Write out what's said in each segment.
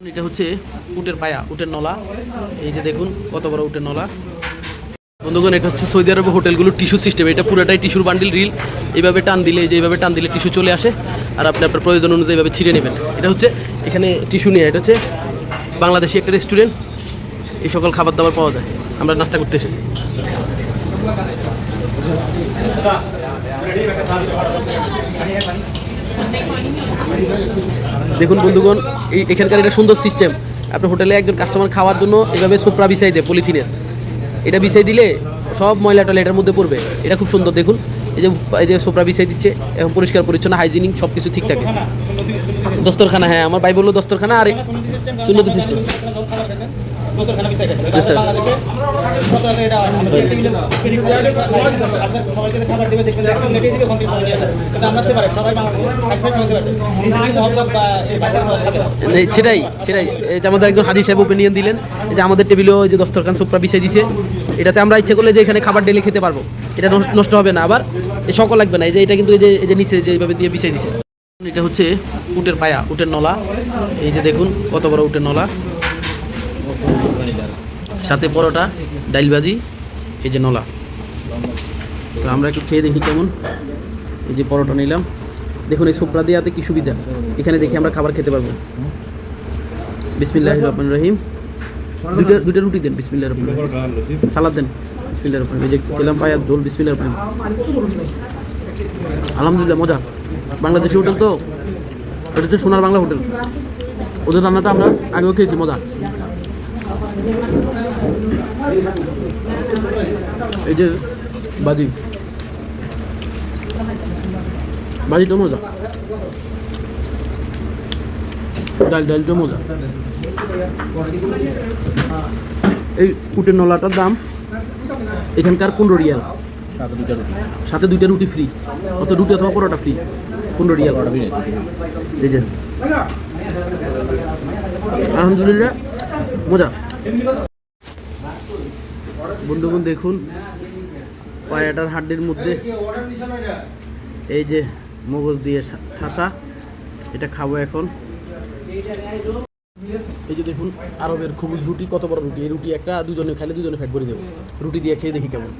এটা হচ্ছে উটের পায়া, উটের নলা। এই যে দেখুন, কত বড় উটের নলা। বন্ধুগণ, এটা হচ্ছে সৌদি আরবের হোটেলগুলোর টিস্যু সিস্টেম। এটা পুরোটাই টিস্যুর বান্ডিল রিল। এইভাবে টান দিলে যে এইভাবে টান দিলে টিস্যু চলে আসে। আর আপনি আপনার প্রয়োজন অনুযায়ী এইভাবে ছিঁড়ে নেবেন। এটা হচ্ছে এখানে টিস্যু নিয়ে, এটা হচ্ছে বাংলাদেশি একটা রেস্টুরেন্ট। এই সকল খাবার দাবার পাওয়া যায়। আমরা নাস্তা করতে এসেছি। দেখুন বন্ধুগণ, এই এখানকার একটা সুন্দর সিস্টেম আপনার হোটেলে একজন কাস্টমার খাওয়ার জন্য এভাবে সোপরা বিছাই দেয় পলিথিনের এটা বিছাই দিলে সব ময়লা টয়লা এটার মধ্যে পড়বে। এটা খুব সুন্দর, দেখুন। এই যে এই যে সোপরা বিছাই দিচ্ছে এবং পরিষ্কার, পরিচ্ছন্ন হাইজিনিক সব কিছু ঠিক থাকে। দস্তরখানা হ্যাঁ আমার ভাই বলল দস্তরখানা, আর সুন্নতি সিস্টেম সেটাই সেটাই আমাদের একজন হাজি সাহেব ওপিনিয়ন দিলেন যে আমাদের টেবিলেও যে দস্তরখান, সোপরা বিছাই দিছে। এটাতে আমরা ইচ্ছে করলে যে এখানে খাবার ডেলে খেতে পারব। এটা নষ্ট- হবে না, আবার সকল লাগবে না, এই যে এটা কিন্তু এই যে এই যে নিচে যেভাবে দিয়ে বিছাই দিছে। এটা হচ্ছে উটের পায়া, উটের নলা। এই যে দেখুন কত বড় উটের নলা। সাথে পরোটা, ডাইল ভাজি, এই যে নলা। তো আমরা একটু খেয়ে দেখি কেমন। এই যে পরোটা নিলাম। দেখুন এই সোপরা দেওয়াতে কি সুবিধা। এখানে দেখি আমরা খাবার খেতে পারব। বিসমিল্লাহ রহমান রহিম। দুইটা দুইটা রুটি দেন বিসমিল্লাহ রহমান রহিম। সালাদ দেন। এই যে খেলাম ঝোল বিসমিল্লাহ রহমান আলহামদুলিল্লাহ, মজা। বাংলাদেশি হোটেল তো? এটা হচ্ছে সোনার বাংলা হোটেল। ওদের রান্নাটা আমরা আগেও খেয়েছি, মজা। এই যে বাজি। বাজি তো মজা। ডাল, ডালটা মজা। এই কুটের নলাটার দাম এখানকার পনেরো রিয়াল। সাথে দুইটা রুটি। ফ্রি অত রুটি অথবা পরোটা ফ্রি পনেরো রিয়াল। এই যে। আলহামদুলিল্লাহ মজা। বন্ধুগণ দেখুন পায়াটার হাড্ডির মধ্যে এই যে মগজ দিয়ে ঠাসা এটা খাব এখন। এই যে দেখুন, আরবের খুবুজ রুটি, কত বড় রুটি। এই রুটি একটা, দুজনে খাইলে দুজনে ফ্যাট ভরে দেবো রুটি দিয়ে খেয়ে দেখি কেমন।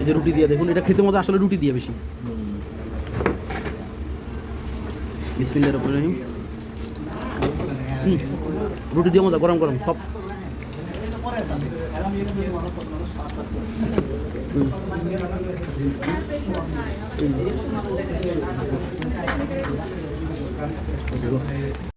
এই যে রুটি দিয়ে, দেখুন, এটা খেতে মজা, আসলে রুটি দিয়ে বেশি। বিসমিল্লাহির রহমানির রহিম। রুটি দিয়ে মজা গরম গরম সব। হুম। I don't.